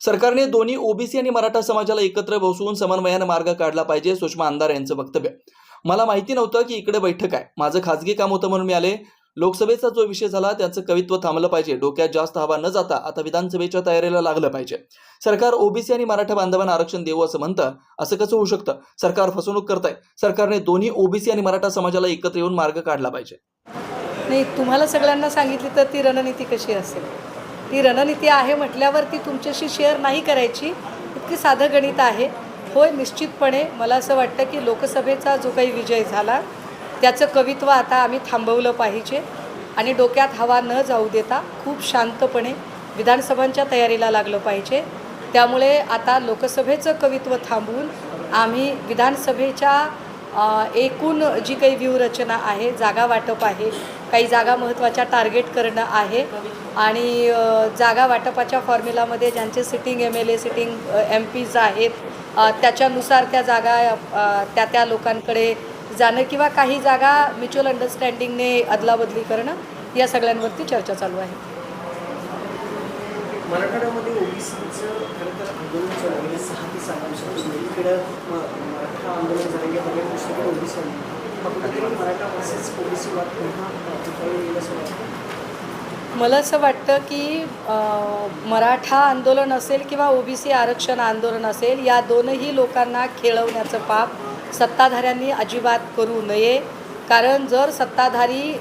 सरकारने दोन्ही ओबीसी आणि मराठा समाजाला एकत्र बसवून समन्वयानं मार्ग काढला पाहिजे सुषमा अंधार यांचं वक्तव्य. मला माहिती नव्हतं की इकडे बैठक आहे. माझं खाजगी काम होतं म्हणून मी आले. लोकसभेचा जो विषय झाला त्याचं कवित्व थांबलं पाहिजे. डोक्यात जास्त हवा न जाता आता विधानसभेच्या तयारीला लागलं पाहिजे. सरकार ओबीसी आणि मराठा बांधवांना आरक्षण देऊ असं म्हणतं असं कसं होऊ शकतं? सरकार फसवणूक करत आहे सरकारने दोन्ही ओबीसी आणि मराठा समाजाला एकत्र येऊन मार्ग काढला पाहिजे. नाही तुम्हाला सगळ्यांना सांगितली तर ती रणनीती कशी असेल? ती रणनीती आहे म्हटल्यावर ती तुमच्याशी शेअर नाही करायची. इतकी साधं गणित आहे. होय निश्चितपणे मला असं वाटतं की लोकसभेचा जो काही विजय झाला त्याचं कवित्व आता आम्ही थांबवलं पाहिजे आणि डोक्यात हवा न जाऊ देता खूप शांतपणे विधानसभांच्या तयारीला लागलं पाहिजे. त्यामुळे आता लोकसभेचं कवित्व थांबवून आम्ही विधानसभेच्या एकूण जी काही व्यूहरचना आहे जागा वाटप आहे काही जागा महत्त्वाच्या टार्गेट करणं आहे आणि जागा वाटपाच्या फॉर्म्युलामध्ये ज्यांचे sitting M L A sitting M Ps आहेत त्याच्यानुसार त्या जागा त्या त्या लोकांकडे जाणं किंवा काही जागा म्युच्युअल अंडरस्टँडिंगने अदलाबदली करणं या सगळ्यांवरती चर्चा चालू आहे. मराठवाड्यामध्ये ओबीसीचं खरं तर आंदोलन चालू आहे. सहा ते सात वर्षापासून इकडं मराठा आंदोलन झालं की बघायला दुसरीकडे ओबीसी आंदोलन हा कुठेतरी मराठा वर्सेस पुन्हा मला असं वाटतं की मराठा आंदोलन असेल किंवा ओबीसी आरक्षण आंदोलन असेल या दोनही लोकांना खेळवण्याचं पाप सत्ताधाऱ्यांनी अजिबात करू नये. कारण जर सत्ताधारी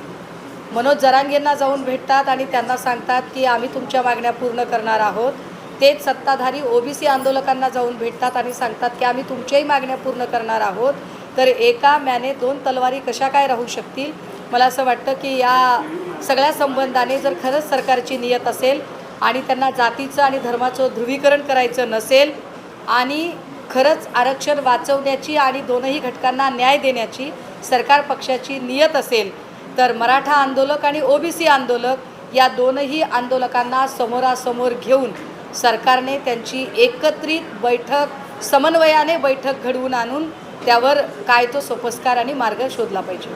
मनोज जरांगेंना जाऊन भेटतात आणि त्यांना सांगतात की आम्ही तुमच्या मागण्या पूर्ण करणार आहोत तेच सत्ताधारी ओबीसी आंदोलकांना जाऊन भेटतात आणि सांगतात की आम्ही तुमच्याही मागण्या पूर्ण करणार आहोत. तर एका म्याने दोन तलवारी कशा काय राहू शकतील? मला असं वाटतं की या सगळ्या संबंधाने जर खरंच सरकारची नियत असेल आणि त्यांना जातीचं आणि धर्माचं ध्रुवीकरण करायचं नसेल आणि खरंच आरक्षण वाचवण्याची आणि दोनही घटकांना न्याय देण्याची सरकार पक्षाची नियत असेल तर मराठा आंदोलक आणि ओबीसी आंदोलक या दोनही आंदोलकांना समोरासमोर घेऊन सरकारने त्यांची एकत्रित बैठक समन्वयाने बैठक घडवून आणून त्यावर काय तो सोपस्कार आणि मार्ग शोधला पाहिजे.